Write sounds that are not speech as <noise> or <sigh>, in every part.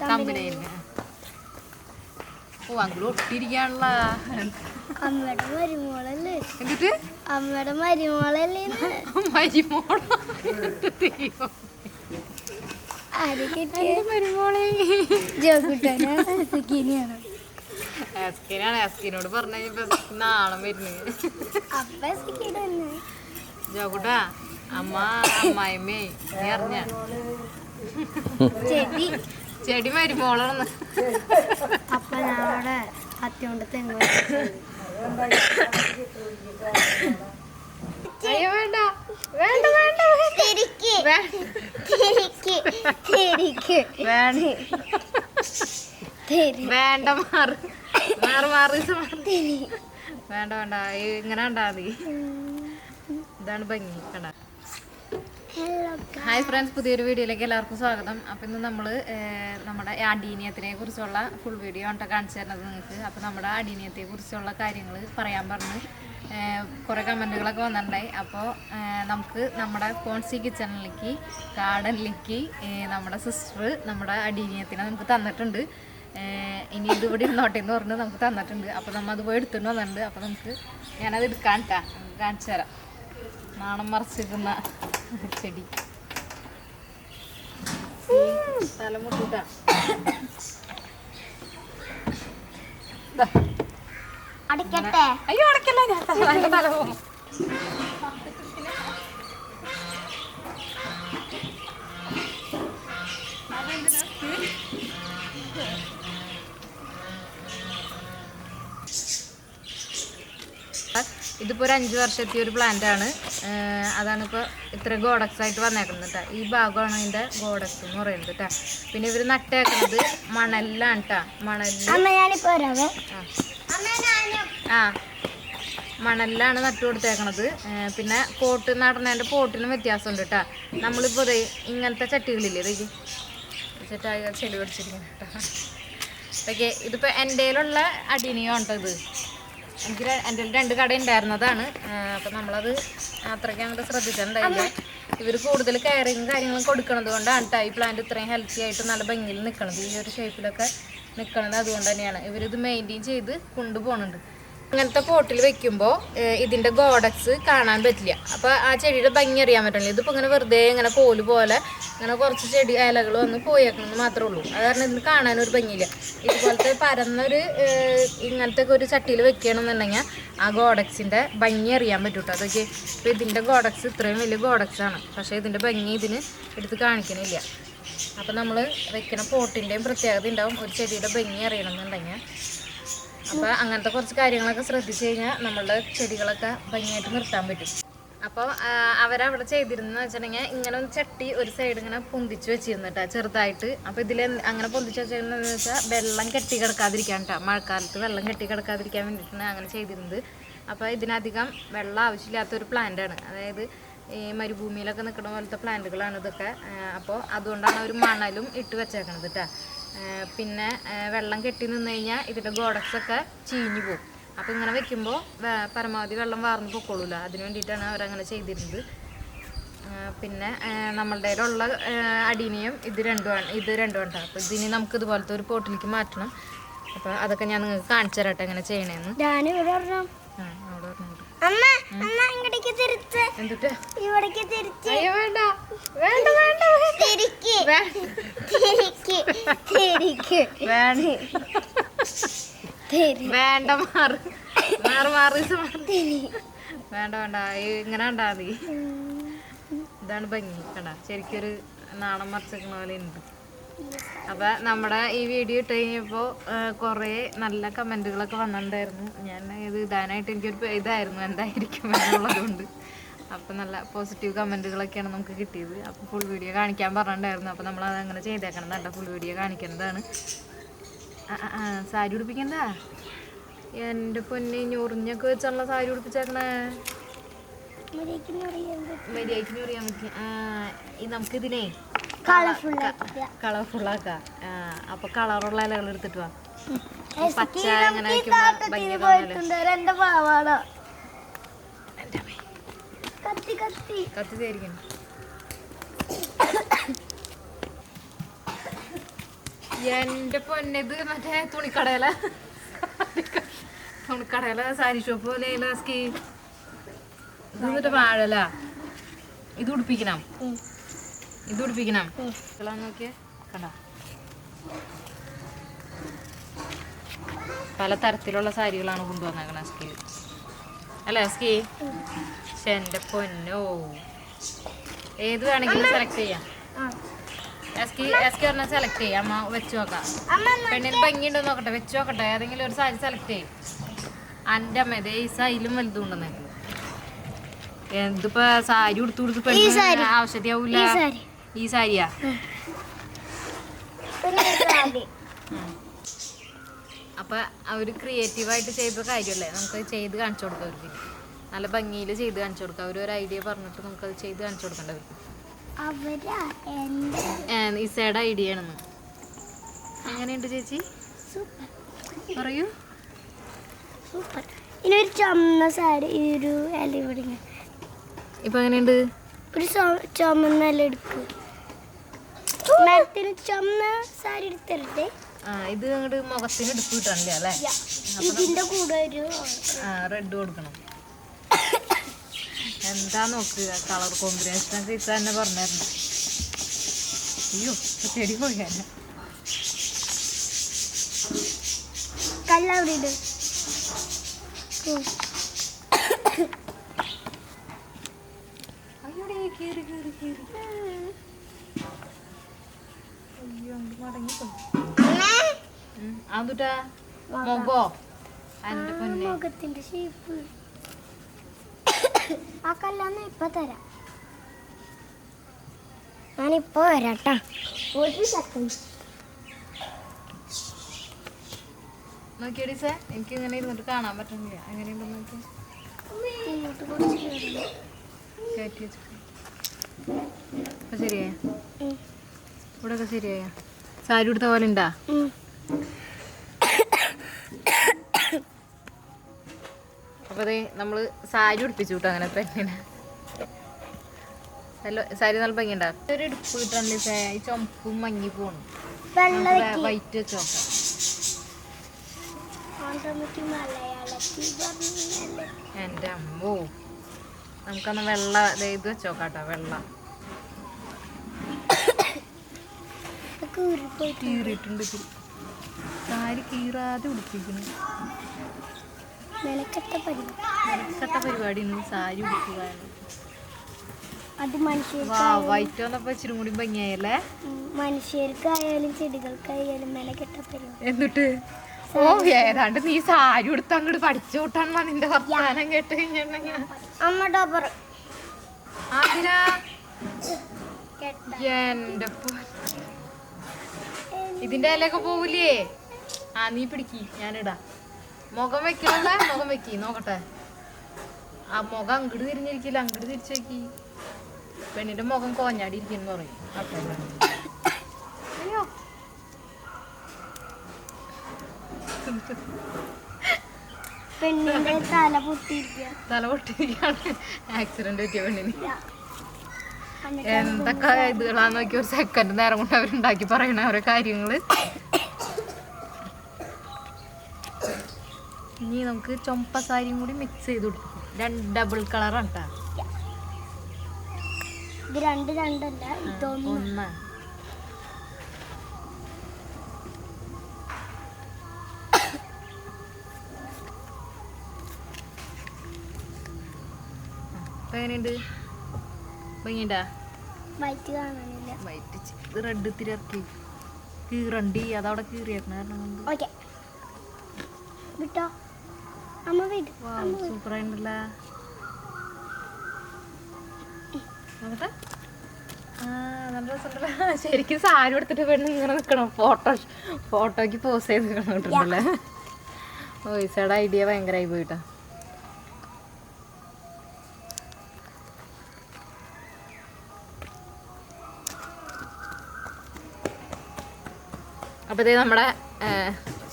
തമ്പനയിൽ ഓ ഒട്ടിരിക്കാനുള്ള അമ്മയുടെ മരുമോളല്ലേ? എന്നിട്ട് അമ്മയുടെ മരുമോളല്ലേ? മരുമോള? പറഞ്ഞു നാണം വരുന്നത് ജോകുട്ടാ അമ്മ അമ്മായിമ്മേ നീ അറിഞ്ഞ? ചെടി ചെടി അപ്പൊ അപ്പ ഞാൻ അവിടെ കത്തിയോണ്ട് തെങ്ങ് അയ്യോ വേണ്ട. വേണ്ട വേണ്ട തിരിക്ക്. വേണ്ട തിരിക്ക്. തിരിക്ക്. വേണ്ട. മാറ്. മാറ് വേണ്ട വേണ്ട. ഇങ്ങനെ ഉണ്ടാ മതി. ഇതാണ് ഭംഗി കണ്ട. ഹായ് ഫ്രണ്ട്സ് പുതിയൊരു വീഡിയോയിലേക്ക് എല്ലാവർക്കും സ്വാഗതം. അപ്പം ഇന്ന് നമ്മൾ നമ്മുടെ അടീനിയത്തിനെ കുറിച്ചുള്ള ഫുൾ വീഡിയോ ആണ് കാണിച്ചു തരുന്നത് നിങ്ങൾക്ക്. അപ്പം നമ്മുടെ അടീനിയത്തെ കുറിച്ചുള്ള കാര്യങ്ങൾ പറയാൻ പറഞ്ഞ് കുറേ കമന്റുകളൊക്കെ വന്നിട്ടുണ്ടായി. അപ്പോൾ നമുക്ക് നമ്മുടെ കോൺസി കിച്ചണിലേക്ക് ഗാർഡനിലേക്ക് നമ്മുടെ സിസ്റ്റർ നമ്മുടെ അടീനിയത്തിനെ നമുക്ക് തന്നിട്ടുണ്ട്. ഇനി ഇത് ഇവിടെ ഇരുന്നോട്ടെ എന്ന് പറഞ്ഞ് നമുക്ക് തന്നിട്ടുണ്ട്. അപ്പോൾ നമ്മൾ അത് പോയി എടുത്തുകൊണ്ട് വന്നിട്ടുണ്ട്. അപ്പോൾ നമുക്ക് ഞാനത് എടുക്കാൻ കാണിച്ചു തരാം. നാണം മറച്ചിരുന്ന <laughs> ചെടി. തലമുട്ടിട്ടാ. അടിക്കട്ടെ അയ്യോ അടക്കല്ല ഞാൻ തല- പോകും. ഇതിപ്പോ ഒരു അഞ്ച് വർഷത്തെ ഒരു പ്ലാന്റ് ആണ്. അതാണ് ഇപ്പോൾ ഇത്ര ഗോഡക്സ് ആയിട്ട് വന്നേക്കുന്നത് കേട്ടോ ഈ ഭാഗമാണ് ഇതിന്റെ ഗോഡക്സ് എന്ന് പറയുന്നത് കേട്ടോ പിന്നെ ഇവർ നട്ടേക്കുന്നത് മണലിലാണ് കേട്ടോ മണലിൽ ആ. മണലിലാണ് നട്ടു കൊടുത്തേക്കണത്. പിന്നെ പോട്ട് നടണേന്റെ പോട്ടിനും വ്യത്യാസമുണ്ട് കേട്ടോ നമ്മളിപ്പോൾ ഇങ്ങനത്തെ ചട്ടികളില്ലേ ഇതേക്ക് ചേട്ടാ ചെടി പിടിച്ചിരിക്കുന്നു കേട്ടോ ഓക്കെ ഇതിപ്പോൾ എന്റെ കയ്യിലുള്ള അടിനിയോ കേട്ടോ ഇത്? എനിക്ക് എന്റെ രണ്ട് കട ഉണ്ടായിരുന്നതാണ്. അപ്പം നമ്മളത് അത്രയ്ക്ക് അങ്ങോട്ട് ശ്രദ്ധിച്ചിട്ടുണ്ടായില്ല. ഇവർ കൂടുതൽ കെയറിങ് കാര്യങ്ങളും കൊടുക്കണത് കൊണ്ടാണ് കേട്ടോ ഈ പ്ലാന്റ് ഇത്രയും ഹെൽത്തി ആയിട്ട് നല്ല ഭംഗിയിൽ നിൽക്കണത് ഈ ഒരു ഷേപ്പിലൊക്കെ നിൽക്കണത് അതുകൊണ്ട് തന്നെയാണ്. ഇവരിത് മെയിന്റെയിൻ ചെയ്ത് കൊണ്ടുപോകുന്നുണ്ട് അങ്ങനത്തെ പോട്ടിൽ വെക്കുമ്പോൾ ഇതിന്റെ ഗോഡക്സ് കാണാൻ പറ്റില്ല. അപ്പോൾ ആ ചെടിയുടെ ഭംഗി അറിയാൻ പറ്റില്ല ഇതിപ്പോൾ ഇങ്ങനെ വെറുതെ ഇങ്ങനെ കോൽ പോലെ ഇങ്ങനെ കുറച്ച് ചെടി ഇലകൾ വന്ന് പോയേക്കണമെന്ന് മാത്രമേ ഉള്ളൂ. അത് കാരണം ഇതിന് കാണാനൊരു ഭംഗിയില്ല. ഇതുപോലത്തെ പരന്നൊരു ഇങ്ങനത്തെ ഒരു ചട്ടിയിൽ വെക്കുകയാണെന്നുണ്ടെങ്കിൽ ആ ഗോഡക്സിന്റെ ഭംഗി അറിയാൻ പറ്റൂട്ടോ അതൊക്കെ ഇപ്പോൾ ഇതിന്റെ ഗോഡക്സ് ഇത്രയും വലിയ ഗോഡക്സ് ആണ്. പക്ഷേ ഇതിന്റെ ഭംഗി ഇതിന് എടുത്ത് കാണിക്കണില്ല. അപ്പോൾ നമ്മൾ വെക്കുന്ന പോട്ടിന്റെയും പ്രത്യേകത ഉണ്ടാവും. ഒരു ചെടിയുടെ ഭംഗി അറിയണമെന്നുണ്ടെങ്കിൽ അപ്പോൾ അങ്ങനത്തെ കുറച്ച് കാര്യങ്ങളൊക്കെ ശ്രദ്ധിച്ചു കഴിഞ്ഞാൽ നമ്മളുടെ ചെടികളൊക്കെ ഭംഗിയായിട്ട് നിർത്താൻ പറ്റും. അപ്പോൾ അവരവിടെ ചെയ്തിരുന്നെന്ന് വെച്ചിട്ടുണ്ടെങ്കിൽ ഇങ്ങനെ ഒരു ചട്ടി ഒരു സൈഡ് ഇങ്ങനെ പൊന്തിച്ച് വെച്ചിരുന്നു കേട്ടോ ചെറുതായിട്ട്. അപ്പോൾ ഇതിൽ അങ്ങനെ പൊന്തിച്ച് വെച്ചിരുന്നതെന്ന് വെച്ചാൽ വെള്ളം കെട്ടി കിടക്കാതിരിക്കാൻ കേട്ടോ മഴക്കാലത്ത് വെള്ളം കെട്ടി കിടക്കാതിരിക്കാൻ വേണ്ടിയിട്ടാണ് അങ്ങനെ ചെയ്തിരുന്നത്. അപ്പോൾ ഇതിനധികം വെള്ളം ആവശ്യമില്ലാത്ത ഒരു പ്ലാന്റാണ് അതായത് ഈ മരുഭൂമിയിലൊക്കെ നിൽക്കുന്ന പോലത്തെ പ്ലാന്റുകളാണ് ഇതൊക്കെ. അപ്പോൾ അതുകൊണ്ടാണ് ഒരു മണലും ഇട്ട് വെച്ചേക്കണത് കേട്ടോ പിന്നെ വെള്ളം കെട്ടി നിന്ന് കഴിഞ്ഞാൽ ഇതിന്റെ ഗോഡക്സൊക്കെ ചീഞ്ഞു പോകും അപ്പോൾ ഇങ്ങനെ വെക്കുമ്പോൾ പരമാവധി വെള്ളം വാർന്ന് പൊക്കോളൂല. അതിന് വേണ്ടിയിട്ടാണ് അവരങ്ങനെ ചെയ്തിരുന്നത്. പിന്നെ നമ്മളുടെ ഉള്ള അടീനിയം ഇത് രണ്ടുമാണ് ഇത് രണ്ടുമാണ് വണ്ട അപ്പോൾ ഇതിനി നമുക്ക് ഇതുപോലത്തെ ഒരു പോട്ടിലേക്ക് മാറ്റണം. അപ്പോൾ അതൊക്കെ ഞാൻ നിങ്ങൾക്ക് കാണിച്ചു തരട്ടെ എങ്ങനെ ചെയ്യണേന്ന്. അയ്യോ വേണ്ട. വേണ്ട വേണ്ട. മാറി. മാറ് മാറ് വേണ്ട വേണ്ട. ഇങ്ങനെ ഉണ്ടാ മതി. ഇതാണ് ഭംഗി കണ്ട. ശരിക്കൊരു നാണം മറിച്ചിരിക്കണ പോലെ ഉണ്ട്. അപ്പൊ നമ്മുടെ ഈ വീഡിയോ ഇട്ട് കഴിഞ്ഞപ്പോ കൊറേ നല്ല കമന്റുകളൊക്കെ വന്നിട്ടുണ്ടായിരുന്നു. ഞാൻ ഇത് ഇടാനായിട്ട് എനിക്കൊരു ഇതായിരുന്നു എന്തായിരിക്കും എന്നുള്ളതുകൊണ്ട്. അപ്പം നല്ല പോസിറ്റീവ് കമന്റുകളൊക്കെയാണ് നമുക്ക് കിട്ടിയത്. അപ്പോൾ ഫുൾ വീഡിയോ കാണിക്കാൻ പറഞ്ഞിട്ടുണ്ടായിരുന്നു. അപ്പോൾ നമ്മൾ അത് അങ്ങനെ ചെയ്തേക്കണം നല്ല ഫുൾ വീഡിയോ കാണിക്കുന്നതാണ്. സാരി ഉടുപ്പിക്കണ്ട? എന്റെ പൊന്നെ ഞൊറിഞ്ഞൊക്കെ വെച്ചാണല്ലോ സാരി ഉടുപ്പിച്ചേക്കണേ. പറ്റി നമുക്കിതിനെ അപ്പൊ കളറുള്ള ഇലകൾ എടുത്തിട്ട് വാ. പച്ച ഇങ്ങനെ കത്തി. തേരിക്കണം എന്റെ പൊന്നത് മറ്റേ തുണിക്കടയില. തുണിക്കടയില സാരി ഷോപ്പ് പോലെ സ്കീ. ഇത് വാഴല. ഇത് ഉടുപ്പിക്കണം. ഇത് ഉടുപ്പിക്കണം. നോക്കിയേ കണ്ട? പല തരത്തിലുള്ള സാരികളാണ് കൊണ്ടുവന്നേക്കണ സ്കീ. അല്ലേ സ്കീ? പക്ഷെ എന്റെ പൊന്നോ. ഏത് വേണമെങ്കിലും സെലക്ട് ചെയ്യാം. പറഞ്ഞാൽ സെലക്ട് ചെയ്യാം. അമ്മ വെച്ച് നോക്കാം. ഭംഗി പെണ്ണിന് ഭംഗിയുണ്ടോ നോക്കട്ടെ. വെച്ച് നോക്കട്ടെ. ഏതെങ്കിലും ഒരു സാരി സെലക്ട് ചെയ്യും. എന്റെ അമ്മ ഇതേ ഈ സൈലും വലുതും ഉണ്ടെന്ന്. എന്തിപ്പോ സാരി ഉടുത്തു കൊടുത്ത് പെണ്ണിന് ആവശ്യത്തിയാവൂല ഈ സാരി. ഈ സാരിയാ? അപ്പൊ അവർ ക്രിയേറ്റീവായിട്ട് ചെയ്ത കാര്യമല്ലേ നമുക്ക് ചെയ്ത് കാണിച്ചു കൊടുക്കാം അവർക്ക് നല്ല ഭംഗിയിൽ ചെയ്ത് കാണിച്ചു കൊടുക്കാം. അവർ ഒരു ഐഡിയ പറഞ്ഞിട്ട് നമുക്കത് ചെയ്ത് കാണിച്ചു കൊടുക്കേണ്ട എന്റെ ഇസയുടെ ഐഡിയ ആണെന്ന്. എങ്ങനെയുണ്ട് ചേച്ചി? പറയൂ. സൂപ്പർ. ഇനി ഒരു ചുമന്ന സാരി ഈ ഒരു ഇല ഇവിടെ. ഇപ്പൊ എങ്ങനെയുണ്ട്? ഒരു ചുമന്ന ഇല എടുക്ക്. മരത്തിന് ചുമന്ന സാരി എടുത്തരട്ടെ. ആ ഇത് അങ്ങോട്ട് മുഖത്തിന് എടുത്തു കിട്ടണില്ല അല്ലേ? ഇതിന്റെ കൂടെ ഒരു റെഡ് കൊടുക്കണം. എന്താ നോക്കുക കളർ കോമ്പിനേഷൻ ഒക്കെ ഇത്ത തന്നെ പറഞ്ഞായിരുന്നു അയ്യോ ചെടി പോയാല കല്ലവിടെ. ഇട് ഉം. അയ്യോടെ കേറി കേറി കേറി. അയ്യോ അങ്ങ് മടങ്ങിപ്പോ അതുട്ടാ മുഖോ എന്റെ പൊന്നെ. മുഖത്തിന്റെ ഷേപ്പ് ആ കല്ലാന്ന് ഇപ്പൊ തരാം. ഞാനിപ്പോ വരാട്ടാ. ഒരു സെക്കൻഡ് നോക്കിയടി സേ എനിക്ക് ഇങ്ങനെ ഇരുന്നിട്ട് കാണാൻ പറ്റുന്നില്ല. അങ്ങനെ നോക്കി. ശരിയായ. ഇവിടെ ഒക്കെ ശരിയായ? സാരി ഉടുത്ത പോലെ ഉണ്ടാ? ഇത് നമ്മൾ സാരി ഉടുപ്പിച്ചു അങ്ങനെ പെണ്ണിനെ. നല്ല സാരി നല്ല ഭംഗിയുണ്ടാ? ഒരു ഇടുപ്പ് കിട്ടണ്ടേ ചുമപ്പും മങ്ങി പോണു. വൈറ്റ് മലയാളത്തിൽ എന്റെ അമ്മോ. നമുക്കൊന്ന് വെള്ള ഇത് വെച്ച് നോക്കാം വെള്ള. കീറിയിട്ടുണ്ട് സാരി കീറാതെ ഉടുപ്പിക്കുന്നു. പരിപാടി. സാരി ഉടുക്കുകയാണ്. അത് ഇച്ചിരി കൂടി ഭംഗിയായല്ലേ? മനുഷ്യർക്കായാലും ചെടികൾക്കായാലും മെനക്കെട്ട പരിപാടി. എന്നിട്ട്? ഓ ഏതാണ്ട് നീ സാരി ഉടുത്ത് അങ്ങോട്ട് പഠിച്ചു വിട്ടാണ് നിന്റെ വർത്താനം കേട്ട് കഴിഞ്ഞിട്ടുണ്ടെങ്കിൽ. അമ്മ ഡബർ. ആതിരാ. കേട്ട. എന്റെ പൊ- ഇതിന്റെ ഇലയൊക്കെ പോവില്ലേ? ആ നീ പിടിക്കി. ഞാനിടാ. മുഖം വെക്കണ്ട മുഖം വെക്കി നോക്കട്ടെ. ആ മുഖം അങ്ങോട്ട് തിരിഞ്ഞിരിക്കില്ല അങ്ങോട്ട് തിരിച്ചു വെക്കി പെണ്ണിന്റെ മുഖം കോഞ്ഞാടി ഇരിക്കുന്നു പറയും. അപ്പൊ അയ്യോ. പെണ്ണിന്റെ തല പൊട്ടിയിരിക്കുക തല ആക്സിഡന്റ് പറ്റിയ പെണ്ണിന്. എന്തൊക്കെ ഇതുകളാന്ന് നോക്കി ഒരു സെക്കൻഡ് നേരം കൊണ്ട് അവരുണ്ടാക്കി പറയണ ഓരോ കാര്യങ്ങൾ. ഇനി നമുക്ക് ചൊമ്പ സാരിയും കൂടി മിക്സ് ചെയ്ത് കൊടുക്കും. രണ്ട് ഡബിൾ കളറാണ് കേട്ടോ ഇത് രണ്ട് രണ്ടല്ല ഇതൊന്നും. എങ്ങനെയുണ്ട്? വൈറ്റ് കാണാനില്ല. വൈറ്റ് ഇത് റെഡ് ഇത്തിരി ഇറക്കി. കീറണ്ടി. അതവിടെ കീറിയേക്കണ കാരണം വിട്ടോ? നോക്കട്ടെ ആ നല്ല രസമുണ്ടല്ലോ? ശരിക്കും സാരി എടുത്തിട്ട് പെണ്ണ് ഇങ്ങനെ നിൽക്കണം ഫോട്ടോ ഫോട്ടോക്ക് പോസ് ചെയ്ത് നിൽക്കണോട്ടുണ്ടല്ലേ ഓയിസയുടെ ഐഡിയ ഭയങ്കരമായി പോയിട്ടോ അപ്പൊ ഇതേ നമ്മുടെ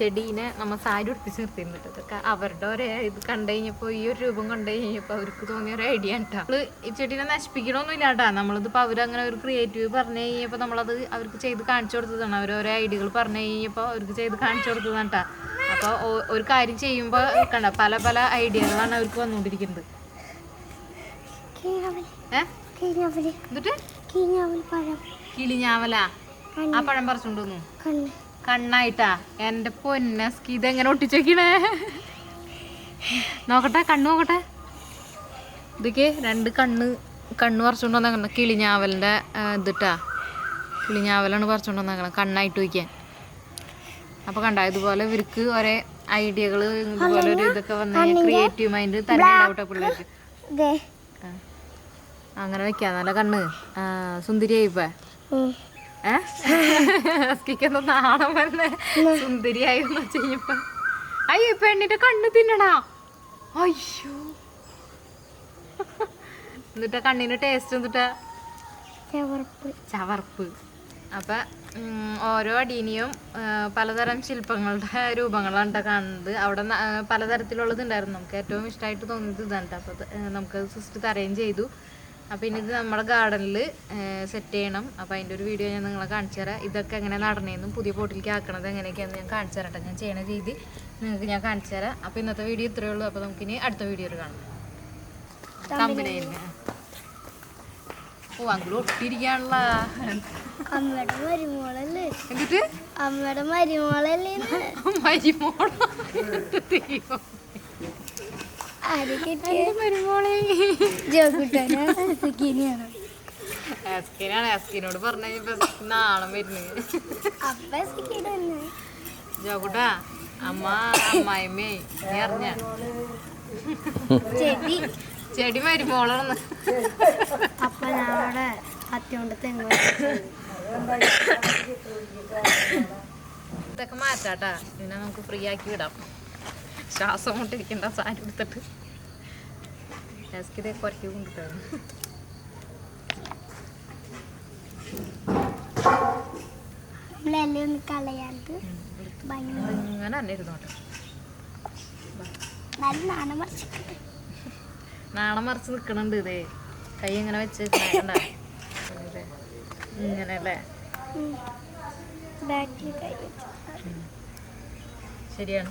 ചെടീനെ നമ്മ സാരി ഉടുപ്പിച്ച് നിർത്തിയിട്ടുണ്ട് ഇതൊക്കെ അവരുടെ ഒരു ഇത് കണ്ടു കഴിഞ്ഞപ്പോൾ ഈ ഒരു രൂപം കണ്ടു കഴിഞ്ഞപ്പോൾ അവർക്ക് തോന്നിയ ഒരു ഐഡിയ കേട്ടോ നമ്മൾ ഈ ചെടീനെ നശിപ്പിക്കണമൊന്നുമില്ല കേട്ടോ നമ്മളിതിപ്പോൾ അവരങ്ങനെ ഒരു ക്രിയേറ്റീവ് പറഞ്ഞു കഴിഞ്ഞപ്പോൾ നമ്മളത് അവർക്ക് ചെയ്ത് കാണിച്ചു കൊടുത്തതാണ്. അവർ ഓരോ ഐഡിയകൾ പറഞ്ഞു കഴിഞ്ഞപ്പോൾ അവർക്ക് ചെയ്ത് കാണിച്ചു കൊടുത്തതാണ് കേട്ടോ അപ്പോൾ ഒരു കാര്യം ചെയ്യുമ്പോൾ കണ്ട പല പല ഐഡിയകളാണ് അവർക്ക് വന്നുകൊണ്ടിരിക്കുന്നത്. കിളിഞ്ഞാവല? ആ പഴം പറിച്ചുകൊണ്ട് കണ്ണായിട്ടാ. എന്റെ പൊന്നസ്കി ഇതെങ്ങനെ ഒട്ടിച്ചേക്കണേ? നോക്കട്ടെ കണ്ണ് നോക്കട്ടെ. ഇതൊക്കെ രണ്ട് കണ്ണ് കണ്ണ് പറിച്ചോണ്ട് വന്നേക്കണം. കിളിഞ്ഞാവലിന്റെ ആ, ഇതിട്ടാ. കിളിഞ്ഞാവലാണ് പറിച്ചോണ്ട് വന്നേക്കണം കണ്ണായിട്ട് വയ്ക്കാൻ അപ്പൊ കണ്ട ഇതുപോലെ ഇവർക്ക് ഒരേ ഐഡിയകൾ ഇതുപോലെ ഒരു ഇതൊക്കെ വന്ന ക്രിയേറ്റീവ് മൈൻഡ് തന്നെ ഉണ്ടാവട്ടെ പിള്ളേർക്ക്. അങ്ങനെ വെക്കാം നല്ല കണ്ണ്. സുന്ദരിയായിപ്പോ ഉം. ഏ? അസ്കിക്കെന്തോ നാണം വന്ന് സുന്ദരിയായി എന്ന് ചെയ്യുമ്പോ. അയ്യോ പെണ്ണിന്റെ കണ്ണ് തിന്നടാ അയ്യോ. എന്നിട്ടാ കണ്ണിന് ടേസ്റ്റ് എന്നിട്ടാ? ചവർപ്പ്. ചവർപ്പ്. അപ്പൊ ഓരോ അടീനിയും പലതരം ശില്പങ്ങളുടെ രൂപങ്ങളാണ് കാണുന്നത്. അവിടെ പലതരത്തിലുള്ളത് ഉണ്ടായിരുന്നു. നമുക്ക് ഏറ്റവും ഇഷ്ടമായിട്ട് തോന്നിയത് ഇതാണ്. അപ്പൊ നമുക്ക് സിസ്റ്റർ അറേഞ്ച് ചെയ്തു. അപ്പൊ ഇനി ഇത് നമ്മുടെ ഗാർഡനിൽ സെറ്റ് ചെയ്യണം. അപ്പൊ അതിന്റെ ഒരു വീഡിയോ ഞാൻ നിങ്ങളെ കാണിച്ചു തരാം. ഇതൊക്കെ എങ്ങനെ നടന്നതെന്നും പുതിയ പോട്ടിലേക്ക് ആക്കണത് എങ്ങനെയൊക്കെയാണെന്ന് ഞാൻ കാണിച്ചു തരാം ഞാൻ ചെയ്യണ രീതി നിങ്ങൾക്ക് ഞാൻ കാണിച്ചു തരാം. അപ്പൊ ഇന്നത്തെ വീഡിയോ ഇത്രയേ ഉള്ളൂ. അപ്പൊ നമുക്കിനി അടുത്ത വീഡിയോയിൽ കാണാം. തമ്പിനെ ഓ അങ്ങോട്ട് ഒട്ടിയിരിക്കാനുള്ള അമ്മയുടെ മരുമോളല്ലേ? എന്നിട്ട് അമ്മയുടെ മരുമോളല്ലേ? മരുമോളോ. പറഞ്ഞു വരുന്നത്. ജോകുട്ടാ അമ്മ അമ്മായിമ്മേ നീ അറിഞ്ഞ? ചെടി. മരുമോളാണ് അപ്പൊ ഞാനവിടെ അത്യോണ്ട് തെങ്ങ് ഇതൊക്കെ മാറ്റാട്ടാ. പിന്നെ നമുക്ക് ഫ്രീ ആക്കി വിടാം. ശ്വാസം കൊണ്ടിരിക്കുന്ന സാരി എടുത്തിട്ട് ആസ്കി ഇതേ കുറയ്ക്ക് കൊണ്ടിട്ടാണ് തന്നെ ഇരുന്നോട്ടെ നാണം മറിച്ച് നിക്കണുണ്ട് ഇതേ. കൈ ഇങ്ങനെ വെച്ച് കണ്ട ഇങ്ങനെ അല്ലേ? ശരിയാണ്.